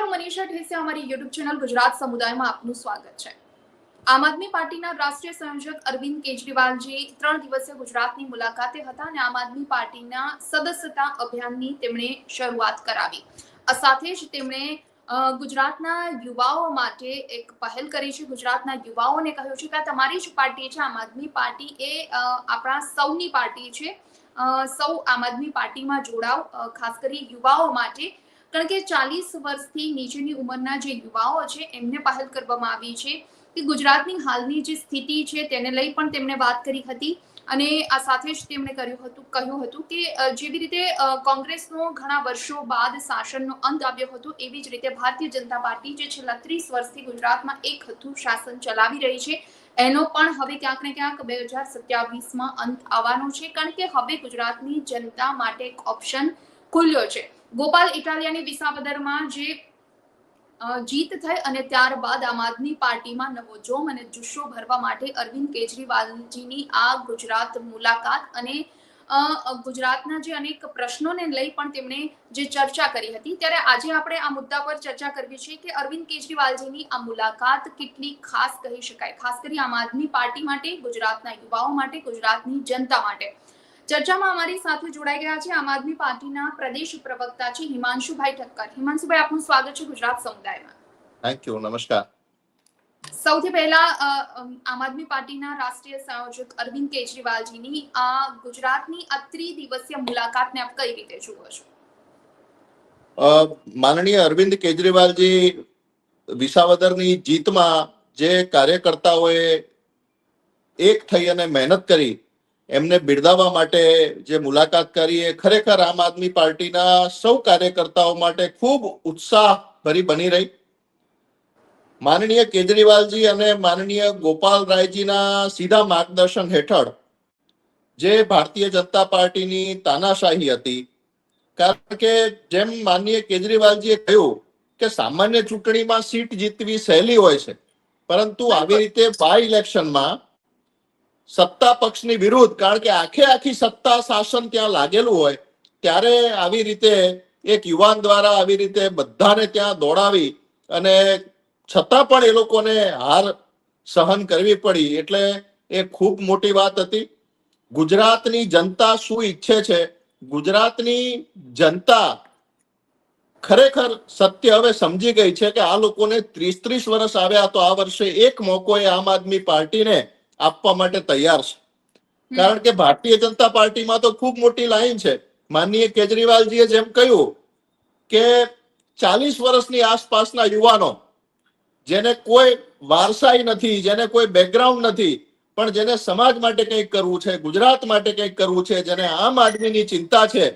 હું મનીષા ઠેસે અમારી YouTube channel Gujarat સમુદાયમાં આપનું સ્વાગત છે. આમ આદમી પાર્ટીના રાષ્ટ્રીય સંયોજક અરવિંદ કેજરીવાલજી ત્રણ દિવસીય ગુજરાતની મુલાકાતે હતા અને આમ આદમી પાર્ટીના સદસ્યતા અભિયાનની તેમણે શરૂઆત કરાવી. સાથે જ તેમણે ગુજરાતના યુવાઓ માટે એક પહેલ કરી છે. ગુજરાતના યુવાઓને કહ્યું છે કે તમારી જ પાર્ટી છે. આમ આદમી પાર્ટી એ આપણા સૌની પાર્ટી છે. સૌ આમ આદમી પાર્ટીમાં જોડાવ ખાસ કરી યુવાઓ માટે કારણ કે ચાલીસ વર્ષથી નીચેની ઉંમરના જે યુવાઓ છે, એમને પહેલ કરવામાં આવી છે કે ગુજરાતની હાલની જે સ્થિતિ છે, તેને લઈ પણ તેમણે વાત કરી હતી અને આ સાથે જ તેમણે કર્યું હતું, કહ્યું હતું કે જેવી રીતે કોંગ્રેસનો ઘણા વર્ષો બાદ શાસનનો અંત આવ્યો હતો, એવી જ રીતે ભારતીય જનતા પાર્ટી જે છેલ્લા ત્રીસ વર્ષથી ગુજરાતમાં એક હતું શાસન ચલાવી રહી છે, એનો પણ હવે ક્યાંક ને ક્યાંક બે હજાર સત્યાવીસમાં અંત આવવાનો છે. કારણ કે હવે ગુજરાતની જનતા માટે એક ઓપ્શન ખુલ્યો છે. ગોપાલ ઇટાલિયાની વિસાવદરમાં જે જીત થઈ અને ત્યારબાદ આમ આદમી પાર્ટીમાં નવો જોમ અને જુસ્સો ભરવા માટે અરવિંદ કેજરીવાલજીની આ ગુજરાત મુલાકાત અને ગુજરાતના જે અનેક પ્રશ્નોને લઈ પણ તેમણે જે ચર્ચા કરી હતી. ત્યારે આજે આપણે આ મુદ્દા પર ચર્ચા કરવી છે કે અરવિંદ કેજરીવાલજીની આ મુલાકાત કેટલી ખાસ કહી શકાય? ખાસ કરી આમ આદમી પાર્ટી માટે, ગુજરાતના યુવાઓ માટે, ગુજરાતની જનતા માટે. ચર્ચામાં અમારી સાથે જોડાઈ ગયા છે આમ આદમી પાર્ટીના પ્રદેશ પ્રવક્તા છે હિમાંશુભાઈ ઠક્કર. હિમાંશુભાઈ આપનું સ્વાગત છે ગુજરાત સમુદાયમાં. થેન્ક યુ નમસ્કાર. સૌથી પહેલા આમ આદમી પાર્ટીના રાષ્ટ્રીય સંયોજક અરવિંદ કેજરીવાલજીની આ ગુજરાતની આ ત્રિદિવસીય મુલાકાતને આપ કઈ રીતે જુઓ છો? માનનીય અરવિંદ કેજરીવાલજી વિસાવદરની જીતમાં જે કાર્યકર્તાઓએ એક થઈ અને મહેનત કરી એમને બિરદાવવા માટે જે મુલાકાત કરી એ ખરેખર આમ આદમી પાર્ટીના સૌ કાર્યકર્તાઓ માટે ખૂબ ઉત્સાહ ભરી બની રહી. માનનીય કેજરીવાલજી અને માનનીય ગોપાલ રાયજીના સીધા માર્ગદર્શન હેઠળ જે ભારતીય જનતા પાર્ટીની તાનાશાહી હતી, કારણ કે જેમ માનનીય કેજરીવાલજીએ કહ્યું કે સામાન્ય ચૂંટણીમાં સીટ જીતવી સહેલી હોય છે, પરંતુ આવી રીતે બાય ઇલેક્શનમાં સત્તા પક્ષની વિરુદ્ધ, કારણ કે આખે આખી સત્તા શાસન ત્યાં લાગેલું હોય, ત્યારે આવી રીતે એક યુવાન દ્વારા આવી રીતે બધાને ત્યાં દોડાવી અને છતાં પણ એ લોકોને હાર સહન કરવી પડી, એટલે એ ખૂબ મોટી વાત હતી. ગુજરાતની જનતા શું ઈચ્છે છે? ગુજરાતની જનતા ખરેખર સત્ય હવે સમજી ગઈ છે કે આ લોકોને ત્રીસ ત્રીસ વર્ષ આવ્યા, તો આ વર્ષે એક મોકો એ આમ આદમી પાર્ટીને આપવા માટે તૈયાર છે. કારણ કે ભારતીય જનતા પાર્ટીમાં તો ખૂબ મોટી લાઈન છે. માનનીય કેજરીવાલજીએ જેમ કહ્યું કે ચાલીસ વર્ષની આસપાસના યુવાનો જેને કોઈ વારસાઈ નથી, જેને કોઈ બેકગ્રાઉન્ડ નથી, પણ જેને સમાજ માટે કંઈક કરવું છે, ગુજરાત માટે કંઈક કરવું છે, જેને આમ આદમીની ચિંતા છે,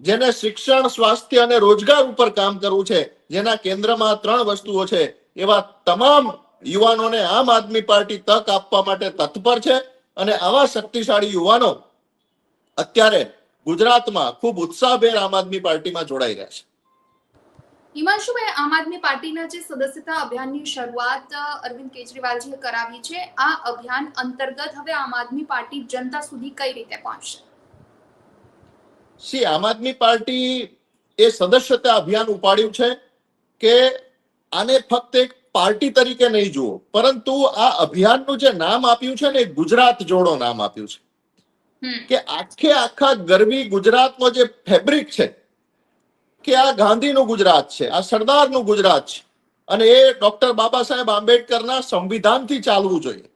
જેને શિક્ષણ, સ્વાસ્થ્ય અને રોજગાર ઉપર કામ કરવું છે, જેના કેન્દ્રમાં ત્રણ વસ્તુઓ છે, એવા તમામ યુવાનોને આમ આદમી પાર્ટી તક આપવા માટે તત્પર છે અને આવા શક્તિશાળી યુવાનો અત્યારે ગુજરાતમાં ખૂબ ઉત્સાહભેર આમ આદમી પાર્ટીમાં જોડાઈ રહ્યા છે. હિમાંશુભાઈ આમ આદમી પાર્ટીના જે સદસ્યતા અભિયાનની શરૂઆત અરવિંદ કેજરીવાલજીએ કરાવી છે આ અભિયાન અંતર્ગત હવે આમ આદમી પાર્ટી જનતા સુધી કઈ રીતે પહોંચશે? સી આમ આદમી પાર્ટી એ સદસ્યતા અભિયાન ઉપાડ્યું છે કે આને ફક્ત એક પાર્ટી તરીકે નહીં જુઓ. પરંતુ આ અભિયાનનું જે નામ આપ્યું છે ને ગુજરાત જોડો નામ આપ્યું છે. કે આખે આખા ગરવી ગુજરાતનો જે ફેબ્રિક છે કે આ ગાંધીનું ગુજરાત છે આ સરદારનું ગુજરાત છે અને એ ડોક્ટર બાબા સાહેબ આંબેડકરના સંવિધાનથી ચાલવું જોઈએ.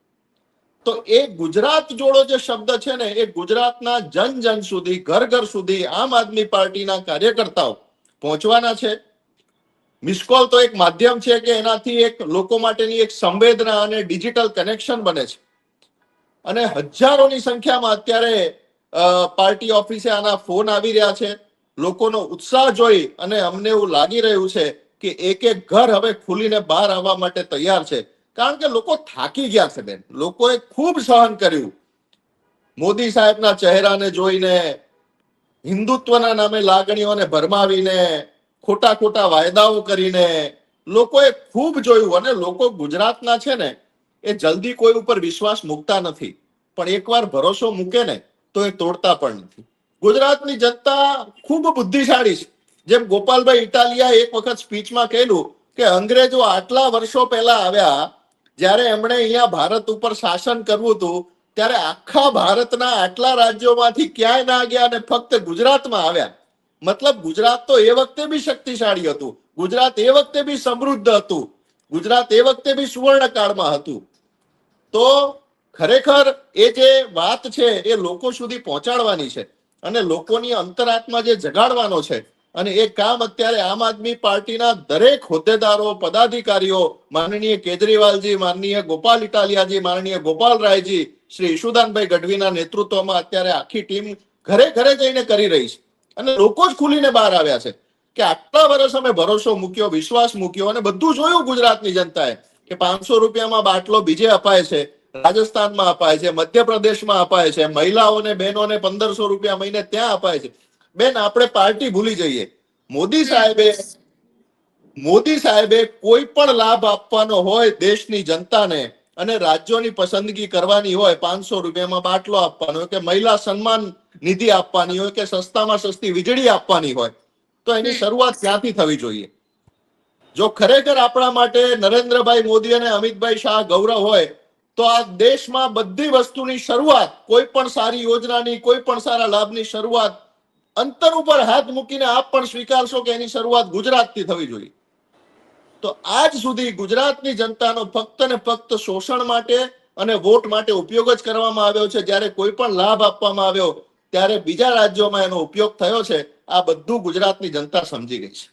તો એ ગુજરાત જોડો જે શબ્દ છે ને એ ગુજરાતના જન જન સુધી ઘર ઘર સુધી આમ આદમી પાર્ટીના કાર્યકર્તાઓ પહોંચવાના છે. મિસકોલ તો એક માધ્યમ છે કે એનાથી એક લોકો માટેની એક સંવેદના અને ડિજિટલ કનેક્શન બને છે. અને હજારોની સંખ્યામાં અત્યારે પાર્ટી ઓફિસે આના ફોન આવી રહ્યા છે. લોકોનો ઉત્સાહ જોઈ અને અમને એવું લાગી રહ્યું છે કે એક એક ઘર હવે ખુલીને બહાર આવવા માટે તૈયાર છે. કારણ કે લોકો થાકી ગયા છે બેન. લોકોએ ખૂબ સહન કર્યું. મોદી સાહેબના ચહેરાને જોઈને, હિન્દુત્વના નામે લાગણીઓને ભરમાવીને ખોટા ખોટા વાયદાઓ કરીને લોકોએ ખૂબ જોયું અને લોકો ગુજરાતના છે ને, એ જલ્દી કોઈ ઉપર વિશ્વાસ મૂકતા નથી. પણ એકવાર ભરોસો મૂકે ને, તો એ તોડતા પણ નથી. ગુજરાતની જનતા ખૂબ બુદ્ધિશાળી છે. જેમ ગોપાલભાઈ ઇટાલિયા એક વખત સ્પીચમાં કહેલું કે અંગ્રેજો આટલા વર્ષો પહેલા આવ્યા, જ્યારે એમણે અહીંયા ભારત ઉપર શાસન કરવું હતું, ત્યારે આખા ભારતના આટલા રાજ્યોમાંથી ક્યાંય ના ગયા અને ફક્ત ગુજરાતમાં આવ્યા. મતલબ ગુજરાત તો એ વખતે બી શક્તિશાળી હતું. ગુજરાત એ વખતે બી સમૃદ્ધ હતું. ગુજરાત એ વખતે બી સુવર્ણ કાળમાં હતું. તો ખરેખર એ જે વાત છે એ લોકો સુધી પહોંચાડવાની છે અને લોકોની અંતરાત્મા જે જગાડવાનો છે અને એ કામ અત્યારે આમ આદમી પાર્ટીના દરેક હોદ્દેદારો, પદાધિકારીઓ, માનનીય કેજરીવાલજી, માનનીય ગોપાલ ઇટાલિયાજી, માનનીય ગોપાલ રાયજી, શ્રી ઈશુદાનભાઈ ગઢવીના નેતૃત્વમાં અત્યારે આખી ટીમ ઘરે ઘરે જઈને કરી રહી છે. અને લોકો જ ખુલીને બહાર આવ્યા છે કે આટલા વર્ષ અમે ભરોસો મૂક્યો, વિશ્વાસ મૂક્યો અને બધું જોયું ગુજરાતની જનતાએ કે પાંચસો રૂપિયામાં બાટલો બીજે અપાય છે, રાજસ્થાનમાં અપાય છે, મધ્યપ્રદેશમાં અપાય છે મહિલાઓને બહેનોને પંદરસો રૂપિયા મહિને ત્યાં અપાય છે. બેન, આપણે પાર્ટી ભૂલી જઈએ. મોદી સાહેબે મોદી સાહેબે કોઈ પણ લાભ આપવાનો હોય દેશની જનતાને અને રાજ્યોની પસંદગી કરવાની હોય, પાંચસો રૂપિયામાં બાટલો આપવાનો કે મહિલા સન્માન નિધિ આપવાની હોય કે સસ્તામાં સસ્તી વીજળી આપવાની હોય તો એની શરૂઆત ત્યાંથી થવી જોઈએ? જો ખરેખર આપણા માટે નરેન્દ્રભાઈ મોદી અને અમિતભાઈ શાહ ગૌરવ હોય તો આ દેશમાં બધી વસ્તુની શરૂઆત કોઈ પણ સારી યોજનાની કોઈ પણ સારા લાભની શરૂઆત અંતર ઉપર હાથ મૂકીને આપ પણ સ્વીકારશો કે એની શરૂઆત ગુજરાતથી થવી જોઈએ. તો આજ સુધી ગુજરાતની જનતાનો ફક્ત ને ફક્ત શોષણ માટે અને વોટ માટે ઉપયોગ જ કરવામાં આવ્યો છે જ્યારે કોઈ પણ લાભ આપવામાં આવ્યો ત્યારે બીજા રાજ્યોમાં એનો ઉપયોગ થયો છે, આ બધું ગુજરાતની જનતા સમજી ગઈ છે.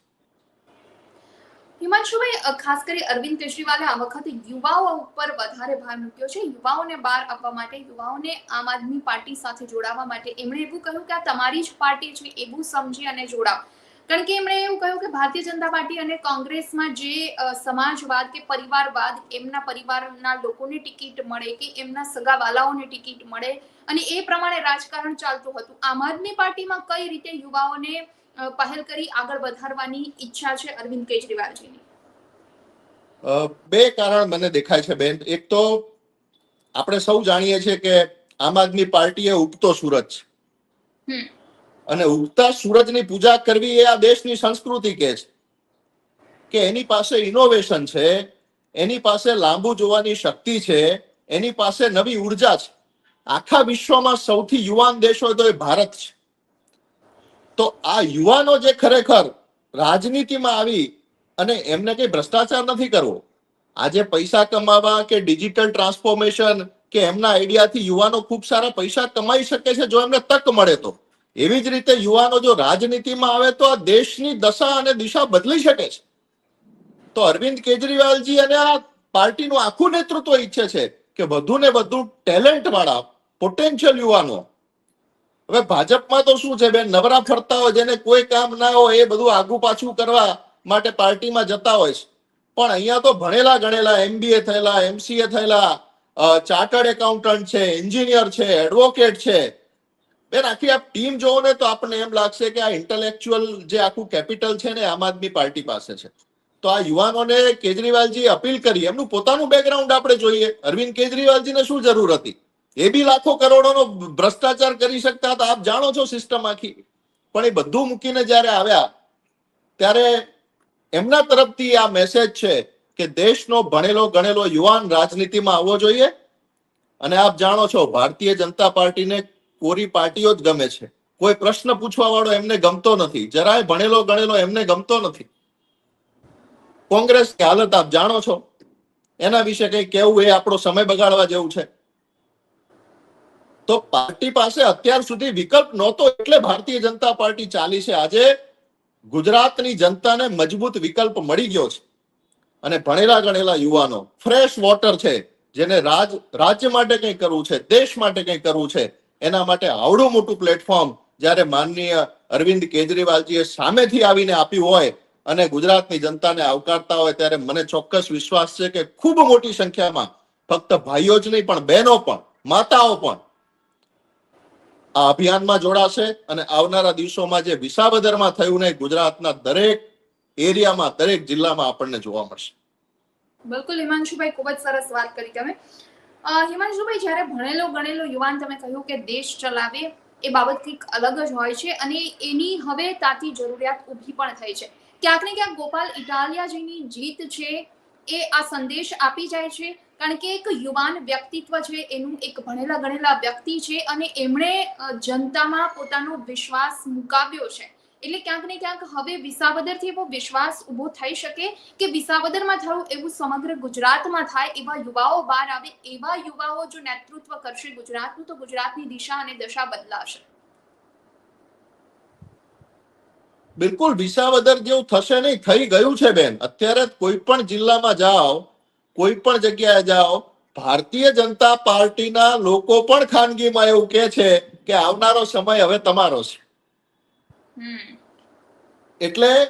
હિમાંશુભાઈ ખાસ કરી અરવિંદ કેજરીવાલે આ વખતે યુવાઓ ઉપર વધારે ભાર મૂક્યો છે. યુવાઓને બહાર આપવા માટે, યુવાઓને આમ આદમી પાર્ટી સાથે જોડાવા માટે એમણે એવું કહ્યું કે આ તમારી જ પાર્ટી છે, એવું સમજી અને જોડાવ. કારણ કે એમણે એવું કહ્યું કે ભારતીય જનતા પાર્ટી અને કોંગ્રેસમાં જે સમાજવાદ કે પરિવારવાદ એમના પરિવારના લોકોને ટિકિટ મળે કે એમના સગાવાલાઓને ટિકિટ મળે અને એ પ્રમાણે રાજકારણ ચાલતું હતું. આમ આદમી પાર્ટીમાં કઈ રીતે યુવાઓને પહેલ કરી આગળ વધારવાની ઈચ્છા છે અરવિંદ કેજરીવાલજીની? બે કારણ મને દેખાય છે બેન. એક તો આપણે સૌ જાણીએ છીએ કે આમ આદમી પાર્ટી એ ઉગતો સુરત છે અને ઉગતા સૂરજની પૂજા કરવી એ આ દેશની સંસ્કૃતિ કે છે? કે એની પાસે ઇનોવેશન છે, એની પાસે લાંબુ જોવાની શક્તિ છે, એની પાસે નવી ઊર્જા છે. આખા વિશ્વમાં સૌથી યુવાન દેશ હોય તો એ ભારત છે. તો આ યુવાનો જે ખરેખર રાજનીતિમાં આવી અને એમને કઈ ભ્રષ્ટાચાર નથી કરવો, આજે પૈસા કમાવા કે ડિજિટલ ટ્રાન્સફોર્મેશન કે એમના આઈડિયાથી યુવાનો ખૂબ સારા પૈસા કમાઈ શકે છે જો એમને તક મળે તો. એવી જ રીતે યુવાનો જો રાજનીતિમાં આવે તો આ દેશની દશા અને દિશા બદલી શકે છે. તો અરવિંદ કેજરીવાલજી અને આ પાર્ટીનું આખું નેતૃત્વ ઈચ્છે છે કે વધુ ને વધુ ટેલેન્ટ વાળા પોટેન્શિયલ યુવાનો, હવે ભાજપમાં તો શું છે બેન નવરા ફરતા હોય, જેને કોઈ કામ ના હોય, એ બધું આગુ પાછું કરવા માટે પાર્ટીમાં જતા હોય છે. પણ અહીંયા તો ભણેલા ગણેલા, એમબીએ થયેલા, એમસીએ થયેલા ચાર્ટર્ડ એકાઉન્ટન્ટ છે, એન્જિનિયર છે, એડવોકેટ છે બેન આખી આ ટીમ જોવો ને તો આપણને એમ લાગશે કે આ ઇન્ટેલેક્ચ્યુઅલ જે આખું કેપિટલ છે ને આમ આદમી પાર્ટી પાસે છે. તો આ યુવાનોને કેજરીવાલજી અપીલ કરી, એમનું પોતાનું બેકગ્રાઉન્ડ આપણે જોઈએ. અરવિંદ કેજરીવાલજીને શું જરૂર હતી? એ બી લાખો કરોડોનો ભ્રષ્ટાચાર કરી શકતા હતા. આપ જાણો છો સિસ્ટમ આખી. પણ એ બધું મૂકીને જ્યારે આવ્યા, ત્યારે એમના તરફથી આ મેસેજ છે કે દેશનો ભણેલો ગણેલો યુવાન રાજનીતિમાં આવવો જોઈએ. અને આપ જાણો છો, ભારતીય જનતા પાર્ટીને કોરી પાર્ટીઓ જ ગમે છે. કોઈ પ્રશ્ન પૂછવા વાળો એમને ગમતો નથી. જરાય ભણેલો ગણેલો એમને ગમતો નથી. કોંગ્રેસની હાલત આપ જાણો છો? એના વિશે કઈ કેવું એ આપણો સમય બગાડવા જેવું છે. તો પાર્ટી પાસે અત્યાર સુધી વિકલ્પ નહોતો એટલે ભારતીય જનતા પાર્ટી ચાલી છે. આજે ગુજરાતની જનતાને મજબૂત વિકલ્પ મળી ગયો છે. અને ભણેલા ગણેલા યુવાનો, ફ્રેશ વોટર છે. જેને રાજ, રાજ્ય માટે કંઈ કરવું છે, દેશ માટે કંઈ કરવું છે એના માટે આવડું મોટું પ્લેટફોર્મ જ્યારે માનનીય અરવિંદ કેજરીવાલજીએ સામેથી આવીને આપ્યું હોય અને ગુજરાતની જનતાને આવકારતા હોય ત્યારે મને ચોક્કસ વિશ્વાસ છે કે ખૂબ મોટી સંખ્યામાં ફક્ત ભાઈઓ જ નહીં પણ બહેનો પણ, માતાઓ પણ આ અભિયાનમાં જોડાશે અને આવનારા દિવસોમાં જે વિસાવદરમાં થયું ને ગુજરાતના દરેક એરિયામાં, દરેક જિલ્લામાં આપણને જોવા મળશે. બિલકુલ હિમાંશુભાઈ, ખૂબ જ સરસ વાત કરી તમે. હિમાંશુભાઈ, જ્યારે ભણેલો, ગણેલો યુવાન તમે કહ્યું કે દેશ ચલાવે, એ બાબત કંઈક અલગ જ હોય છે અને એની હવે તાતી જરૂરિયાત ઊભી પણ થઈ છે. ક્યાંક ને ક્યાંક ગોપાલ ઇટાલિયાજીની જીત છે એ આ સંદેશ આપી જાય છે, કારણ કે એક યુવાન વ્યક્તિત્વ છે, એનું એક ભણેલા ગણેલા વ્યક્તિ છે અને એમણે જનતામાં પોતાનો વિશ્વાસ મુકાવ્યો છે. એટલે ક્યાંક ને ક્યાંક હવે વિસાવદરથી એવો વિશ્વાસ ઊભો થઈ શકે કે વિસાવદરમાં થયું એવું સમગ્ર ગુજરાતમાં થાય એવા યુવાઓ બહાર આવે, એવા યુવાઓ જો નેતૃત્વ કરશે, ગુજરાતનું તો ગુજરાતની દિશા અને દશા બદલાશે. બિલકુલ વિસાવદર જેવું થશે નહીં, થઈ ગયું છે બેન. અત્યારે કોઈ પણ જિલ્લામાં જાઓ, કોઈ પણ જગ્યાએ જાઓ, ભારતીય જનતા પાર્ટીના લોકો પણ ખાનગીમાં એવું કે છે કે આવનારો સમય હવે તમારો છે. એટલે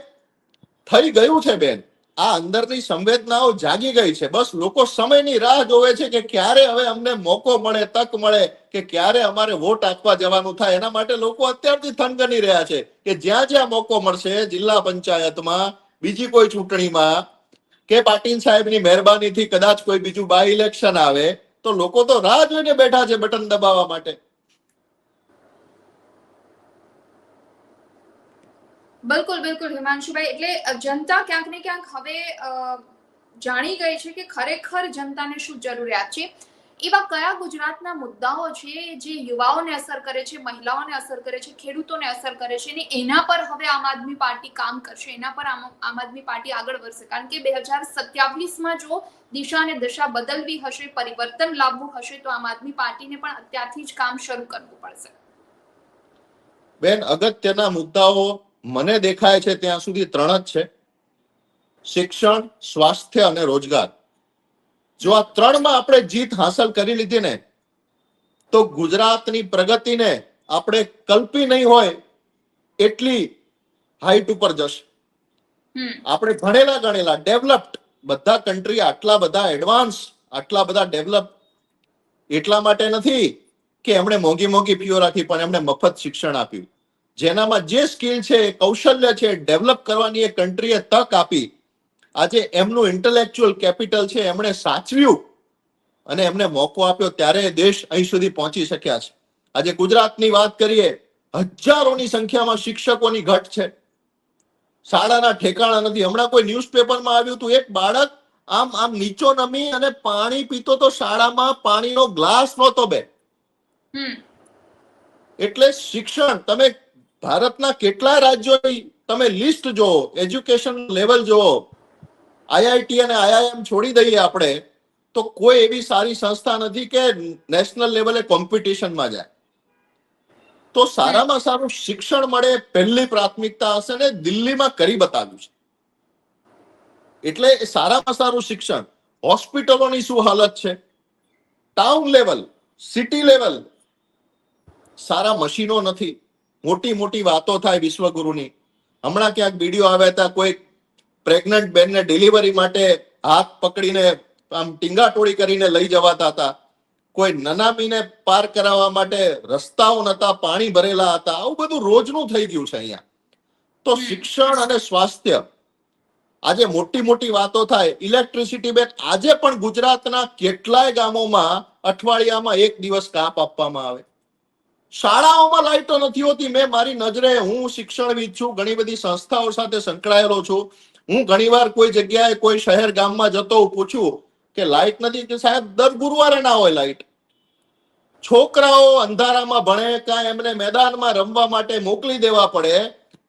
થઈ ગયું છે બેન. આ અંદરની સંવેદનાઓ જાગી ગઈ છે. બસ લોકો સમયની રાહ જોવે છે કે ક્યારે હવે અમને મોકો મળે, તક મળે, કે ક્યારે અમારે વોટ આપવા જવાનું થાય. એના માટે લોકો અત્યારથી થનગની રહ્યા છે કે જ્યાં જ્યાં મોકો મળશે જિલ્લા પંચાયતમાં, બીજી કોઈ ચૂંટણીમાં, કે પાટીલ સાહેબની મહેરબાનીથી કદાચ કોઈ બીજું બાય ઇલેક્શન આવે, તો લોકો તો રાહ જોઈને બેઠા છે બટન દબાવવા માટે. બિલકુલ બિલકુલ, હિમાંશુભાઈ. એટલે જનતા ક્યાંક ને ક્યાંક હવે જાણી ગઈ છે કે ખરેખર જનતાને શું જરૂરિયાત છે? એવા કયા ગુજરાતના મુદ્દાઓ છે જે યુવાઓને અસર કરે છે, મહિલાઓને અસર કરે છે, ખેડૂતોને અસર કરે છે અને એના પર હવે આમ આદમી પાર્ટી કામ કરશે? એના પર આમ આદમી પાર્ટી આગળ વધશે? કારણ કે બે હજાર સત્યાવીસમાં જો દિશા અને દશા બદલવી હશે, પરિવર્તન લાવવું હશે, તો આમ આદમી પાર્ટીને પણ અત્યારથી જ કામ શરૂ કરવું પડશે. બેન, અગત્યના મુદ્દાઓ મને દેખાય છે ત્યાં સુધી ત્રણ જ છે. શિક્ષણ સ્વાસ્થ્ય અને રોજગાર. જો આ ત્રણમાં આપણે જીત હાંસલ કરી લીધી ને તો ગુજરાતની પ્રગતિને આપણે કલ્પી નહીં હોય એટલી હાઈટ ઉપર જશે. આપણે ભણેલા ગણેલા ડેવલપ્ડ બધા કન્ટ્રી આટલા બધા એડવાન્સ આટલા બધા ડેવલપ એટલા માટે નથી કે એમણે મોંઘી મોંઘી ફીઓ રાખી પણ એમણે મફત શિક્ષણ આપ્યું. જેનામાં જે સ્કિલ છે કૌશલ્ય છે ડેવલપ કરવાની એ કન્ટ્રીએ તક આપી. આજે એમનું ઇન્ટેલેક્ચ્યુઅલ કેપિટલ છે એમણે સાચવ્યું અને એમને મોકો આપ્યો ત્યારે દેશ અહીં સુધી પહોંચી શક્યા છે. આજે ગુજરાતની વાત કરીએ હજારોની સંખ્યામાં શિક્ષકોની ઘટ છે. શાળાના ઠેકાણા નથી. હમણાં કોઈ ન્યૂઝપેપરમાં આવ્યું હતું એક બાળક આમ આમ નીચો નમી અને પાણી પીતો તો શાળામાં પાણીનો ગ્લાસ નહોતો બે. એટલે શિક્ષણ તમે ભારતના કેટલા રાજ્યો તમે લિસ્ટ જુઓ એજ્યુકેશન લેવલ જુઓ આઈઆઈટી અને આઈઆઈએમ છોડી દઈએ આપણે, તો કોઈ એવી સારી સંસ્થા નથી કે નેશનલ લેવલે કોમ્પિટિશનમાં જાય. તો સારામાં સારું શિક્ષણ મળે, પહેલી પ્રાથમિકતા હશે ને દિલ્હીમાં કરી બતાવ્યું છે. એટલે સારામાં સારું શિક્ષણ. હોસ્પિટલોની શું હાલત છે? ટાઉન લેવલ સિટી લેવલ સારા મશીનો નથી. મોટી મોટી વાતો થાય વિશ્વગુરુની. હમણાં ક્યાંક વીડિયો આવ્યા હતા કોઈ પ્રેગ્નન્ટ બેનને ડિલિવરી માટે હાથ પકડીને આમ ટીંગાટોળી કરીને લઈ જવાતા હતા. કોઈ નનામીને પાર કરાવવા માટે રસ્તાઓ નતા પાણી ભરેલા હતા આવું બધું રોજનું થઈ ગયું છે અહીંયા. તો શિક્ષણ અને સ્વાસ્થ્ય આજે મોટી મોટી વાતો થાય. ઇલેક્ટ્રિસિટી બેન આજે પણ ગુજરાતના કેટલાય ગામોમાં અઠવાડિયામાં એક દિવસ કાપ આપવામાં આવે. શાળાઓમાં લાઈટો નથી હોતી. મેં મારી નજરે હું શિક્ષણવિદ છું ઘણી બધી સંસ્થાઓ સાથે સંકળાયેલો છું. હું ઘણીવાર કોઈ જગ્યાએ કોઈ શહેર ગામમાં જતો પૂછું કે લાઈટ નથી? કે સાહેબ દર ગુરુવારે ના હોય લાઈટ. છોકરાઓ અંધારામાં ભણે કાં એમને મેદાનમાં રમવા માટે મોકલી દેવા પડે.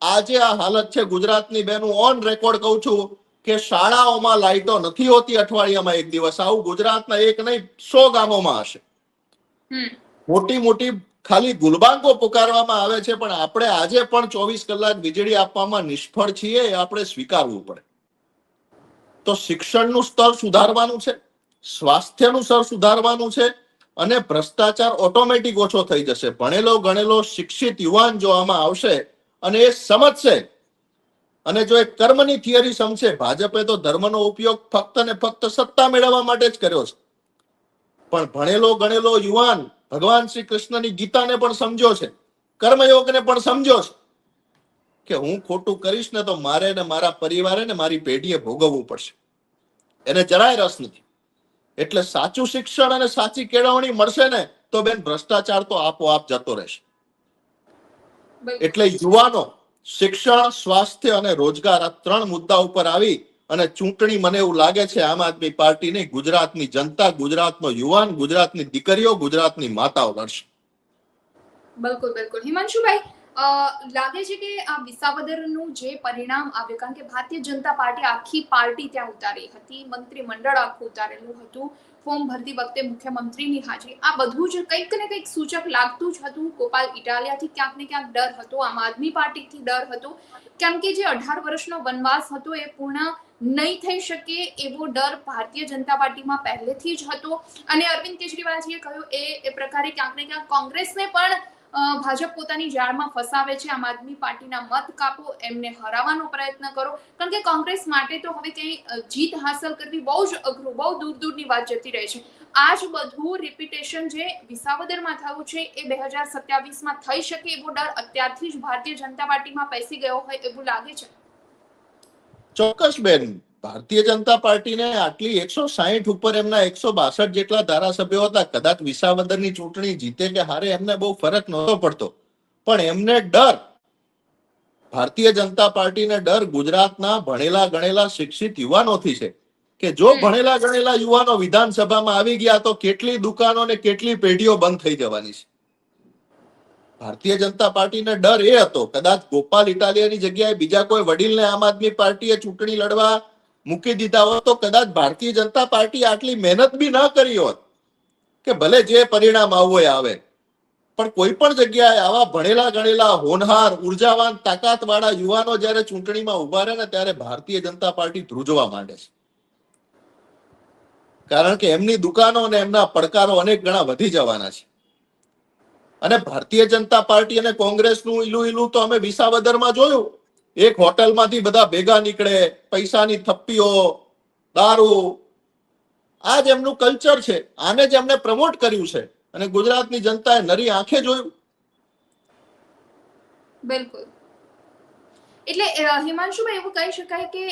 આજે આ હાલત છે. ગુજરાતની બેન ઓન રેકોર્ડ કહું છું કે શાળાઓમાં લાઈટો નથી હોતી અઠવાડિયામાં એક દિવસ. આવું ગુજરાતના એક નહીં સો ગામોમાં હશે. મોટી મોટી ખાલી ગુલબાંગો પુકારવામાં આવે છે, પણ આપણે આજે પણ ચોવીસ કલાક વીજળી આપવામાં નિષ્ફળ છીએ એ આપણે સ્વીકારવું પડે. તો શિક્ષણનું સ્તર સુધારવાનું છે, સ્વાસ્થ્યનું સ્તર સુધારવાનું છે, અને ભ્રષ્ટાચાર ઓટોમેટિક ઓછો થઈ જશે. ભણેલો, ગણેલો, શિક્ષિત યુવાન જો આમાં આવશે અને એ સમજશે, અને જો એ કર્મની થિયરી સમજે ભાજપે તો ધર્મનો ઉપયોગ ફક્ત ને ફક્ત સત્તા મેળવવા માટે જ કર્યો છે. પણ ભણેલો, ગણેલો યુવાન ભગવાન શ્રી કૃષ્ણની ગીતાને પણ સમજો છે કર્મયોગને પણ સમજો છે કે હું ખોટું કરીશ ને તો મારે ને મારા પરિવારે ને મારી પેઢીએ ભોગવવું પડશે. એને જરાય રસ નથી. એટલે સાચું શિક્ષણ અને સાચી કેળવણી મળશે ને તો બેન ભ્રષ્ટાચાર તો આપોઆપ જતો રહેશે. એટલે યુવાનો શિક્ષણ સ્વાસ્થ્ય અને રોજગાર આ ત્રણ મુદ્દા ઉપર આવી અને ચૂંટણી મને એવું લાગે છે આમ આદમી પાર્ટી નહીં ગુજરાતની જનતા, ગુજરાતનો યુવાન, ગુજરાતની દીકરીઓ, ગુજરાતની માતાઓ લડશે બિલકુલ બિલકુલ. હિમાંશુભાઈ? લાગે છે કે આ વિસાવદરનું જે પરિણામ આવ્યું, કારણ કે ભારતીય જનતા પાર્ટી આખી પાર્ટી ત્યાં ઉતારી હતી, મંત્રીમંડળ આખું ઉતારેલું હતું, ફોર્મ ભરતી વખતે મુખ્યમંત્રીની હાજરી. આ બધું જ કંઈક ને કંઈક સૂચક લાગતું જ હતું. ગોપાલ ઇટાલિયાથી ક્યાંક ને ક્યાંક ડર હતો, આમ આદમી પાર્ટીથી ડર હતો. કેમ કે જે અઢાર વર્ષનો વનવાસ હતો, એ પૂર્ણ નહીં થઈ શકે એવો ડર ભારતીય જનતા પાર્ટીમાં પહેલેથી જ હતો. અને અરવિંદ કેજરીવાલજીએ કહ્યું, એ એ પ્રકારે ક્યાંક ને ક્યાંક કોંગ્રેસને પણ ભાજપ પોતાની જાળમાં ફસાવે છે, આમ આદમી પાર્ટીના મત કાપો, એમને હરાવવાનો પ્રયત્ન કરો. કારણ કે કોંગ્રેસ માટે તો હવે કંઈ જીત હાંસલ કરવી બહુ જ અઘરું, બહુ દૂર દૂરની વાત જતી રહી છે. આ જ બધું રિપીટેશન જે વિસાવદરમાં થયું છે, એ બે હજાર સત્યાવીસમાં થઈ શકે એવો ડર અત્યારથી જ ભારતીય જનતા પાર્ટીમાં પેસી ગયો હોય એવું લાગે છે. ચોક્કસ બેન. ભારતીય જનતા પાર્ટીને આટલી એકસો સાહીઠ ઉપર એમના એકસો બાસઠ જેટલા ધારાસભ્યો હતા કદાચ વિસાવદરની ચૂંટણી જીતે કે હારે એમને બહુ ફરક નહોતો પડતો. પણ એમને ડર ભારતીય જનતા પાર્ટીને ડર ગુજરાતના ભણેલા ગણેલા શિક્ષિત યુવાનોથી છે કે જો ભણેલા ગણેલા યુવાનો વિધાનસભામાં આવી ગયા તો કેટલી દુકાનો ને કેટલી પેઢીઓ બંધ થઈ જવાની છે? ભારતીય જનતા પાર્ટીને ડર એ હતો કદાચ ગોપાલ ઇટાલિયાની જગ્યાએ બીજા કોઈ વડીલને આમ આદમી પાર્ટીએ ચૂંટણી લડવા મૂકી દીધા હોત તો કદાચ ભારતીય જનતા પાર્ટી આટલી મહેનત બી ન કરી હોત કે ભલે જે પરિણામ આવવું આવે. પણ કોઈ પણ જગ્યાએ આવા ભણેલા ગણેલા હોનહાર, ઉર્જાવાન, તાકાતવાળા યુવાનો જ્યારે ચૂંટણીમાં ઊભા રહે ને ત્યારે ભારતીય જનતા પાર્ટી ધ્રુજવા માંડે છે. કારણ કે એમની દુકાનો અને એમના પડકારો અનેક ગણા વધી જવાના છે. અને ભારતીય જનતા પાર્ટી અને કોંગ્રેસનું ઈલું ઈલું તો અમે વિસાવદરમાં જોયું. એક હોટલમાંથી બધા ભેગા નીકળે, પૈસાની થપ્પીઓ, દારૂ. આ જ એમનું કલ્ચર છે. આને જ એમને પ્રમોટ કર્યું છે. અને ગુજરાતની જનતાએ નરી આંખે જોયું. બિલકુલ. એટલે હિમાંશુભાઈ, એવું કહી શકાય કે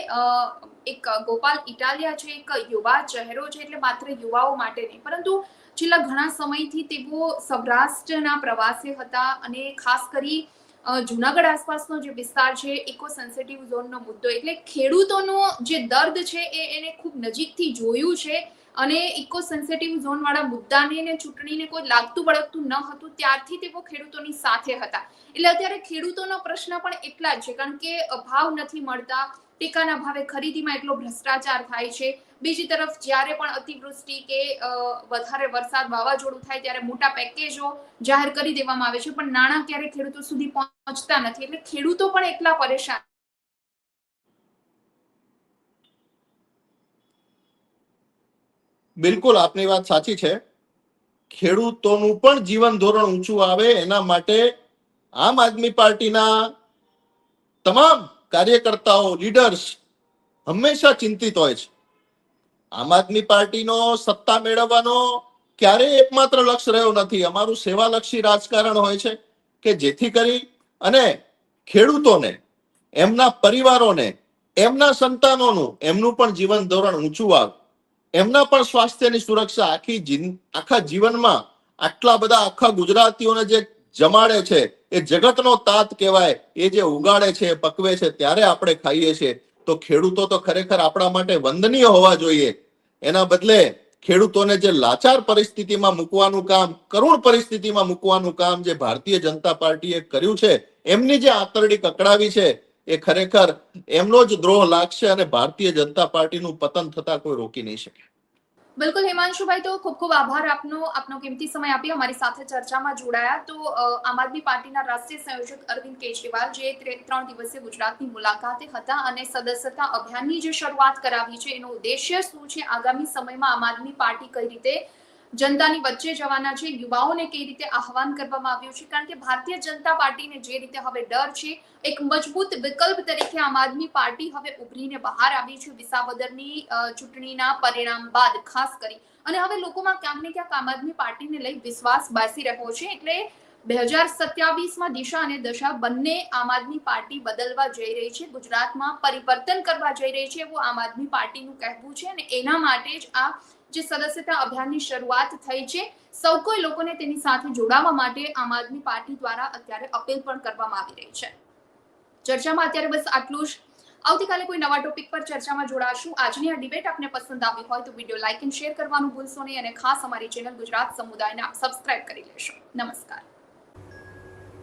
એક ગોપાલ ઇટાલિયા છે, એક યુવા ચહેરો છે, એટલે માત્ર યુવાઓ માટે નહીં. પરંતુ છેલ્લા ઘણા સમયથી તેઓ સૌરાષ્ટ્રના પ્રવાસે હતા અને ખાસ કરી જુનાગઢ આસપાસનો જે વિસ્તાર છે ઇકો સેન્સિટિવ ઝોનનો મુદ્દો, એટલે ખેડૂતોનો જે દર્દ છે એ એને ખૂબ નજીકથી જોયું છે અને ઇકો સેન્સિટિવ ઝોન વાળા મુદ્દાને ને ચૂંટણીને કોઈ લાગતું બળગતું ન હતું, ત્યારથી તેઓ ખેડૂતોની સાથે હતા. એટલે અત્યારે ખેડૂતોનો પ્રશ્ન પણ એટલા જ છે, કારણ કે ભાવ નથી મળતા ટેકાના ભાવે ખરીદીમાં એટલો ભ્રષ્ટાચાર થાય છે. બીજી તરફ, જ્યારે પણ અતિવૃષ્ટિ કે વધારે વરસાદ વાવાઝોડું થાય ત્યારે મોટા પેકેજો જાહેર કરી દેવામાં આવે છે. પણ નાણાં ક્યારે ખેડૂતો સુધી પહોંચતા નથી? એટલે ખેડૂતો પણ એટલા પરેશાન બિલકુલ, આપની વાત સાચી છે. ખેડૂતોનું પણ જીવન ધોરણ ઊંચું આવે. એના માટે આમ આદમી પાર્ટીના તમામ કાર્યકર્તાઓ લીડર્સ હંમેશા ચિંતિત હોય છે. આમ આદમી પાર્ટીનો સત્તા મેળવવાનો ક્યારેય એકમાત્ર લક્ષ્ય રહ્યો નથી. અમારું સેવાલક્ષી રાજકારણ હોય છે કે જેથી કરી અને ખેડૂતોને, એમના પરિવારોને, એમના સંતાનોનું, એમનું પણ જીવન ધોરણ ઊંચું આવે. એમના પણ સ્વાસ્થ્યની સુરક્ષા આખી આખા જીવનમાં આટલા બધા આખા ગુજરાતીઓને જે જમાડે છે એ જગતનો તાત કહેવાય, એ જે ઉગાડે છે, પકવે છે, ત્યારે આપણે ખાઈએ છીએ. તો ખેડૂતો તો ખરેખર આપણા માટે વંદનીય હોવા જોઈએ. એના બદલે ખેડૂતોને જે લાચાર પરિસ્થિતિમાં મૂકવાનું કામ, કરુણ પરિસ્થિતિમાં મૂકવાનું કામ જે ભારતીય જનતા પાર્ટીએ કર્યું છે, એમની જે આંતરડી કકડાવી છે, એ ખરેખર એમનો જ દ્રોહ લાગશે અને ભારતીય જનતા પાર્ટીનું પતન થતા કોઈ રોકી નહીં શકે. બિલકુલ હિમાંશુભાઈ તો ખૂબ ખૂબ આભાર આપનો આપનો કિંમતી સમય આપી, અમારી સાથે ચર્ચામાં જોડાયા. તો આમ આદમી પાર્ટીના રાષ્ટ્રીય સંયોજક અરવિંદ કેજરીવાલ જે ત્રે- ત્રણ દિવસીય ગુજરાતની મુલાકાતે હતા અને સદસ્યતા અભિયાનની જે શરૂઆત કરાવી છે, એનો ઉદ્દેશ્ય શું છે? આગામી સમયમાં આમ આદમી પાર્ટી કઈ રીતે જનતાની વચ્ચે જવાના છે. યુવાઓને કઈ રીતે આહવાન કરવામાં આવ્યું છે? કારણ કે ભારતીય જનતા પાર્ટીને જે રીતે હવે ડર છે, એક મજબૂત વિકલ્પ તરીકે આમ આદમી પાર્ટી હવે ઉભરીને બહાર આવી છે વિસાવદરની ચૂંટણીના પરિણામ બાદ, ખાસ કરી. અને હવે લોકોમાં ક્યાંક ને ક્યાંક આમ આદમી પાર્ટીને લઈ વિશ્વાસ બેસી રહ્યો છે. એટલે બે હજાર સત્યાવીસમાં દિશા અને દશા બંને આમ આદમી પાર્ટી બદલવા જઈ રહી છે. ગુજરાતમાં પરિવર્તન કરવા જઈ રહી છે એવું આમ આદમી પાર્ટીનું કહેવું છે અને એના માટે જ આ જે સદસ્યતા અભિયાનની શરૂઆત થઈ છે. સૌ કોઈ લોકોને તેની સાથે જોડાવા માટે આમ આદમી પાર્ટી દ્વારા અત્યારે અપીલ પણ કરવામાં આવી રહી છે. ચર્ચામાં અત્યારે બસ આટલું જ. આવતીકાલે કોઈ નવા ટોપિક પર ચર્ચામાં જોડાશું. આજની આ ડિબેટ આપને પસંદ આવી હોય તો વીડિયો લાઇક એન્ડ શેર કરવાનું ભૂલશો નહીં અને ખાસ અમારી ચેનલ ગુજરાત સમુદાયને આપ સબસ્ક્રાઇબ કરી લેશો. નમસ્કાર.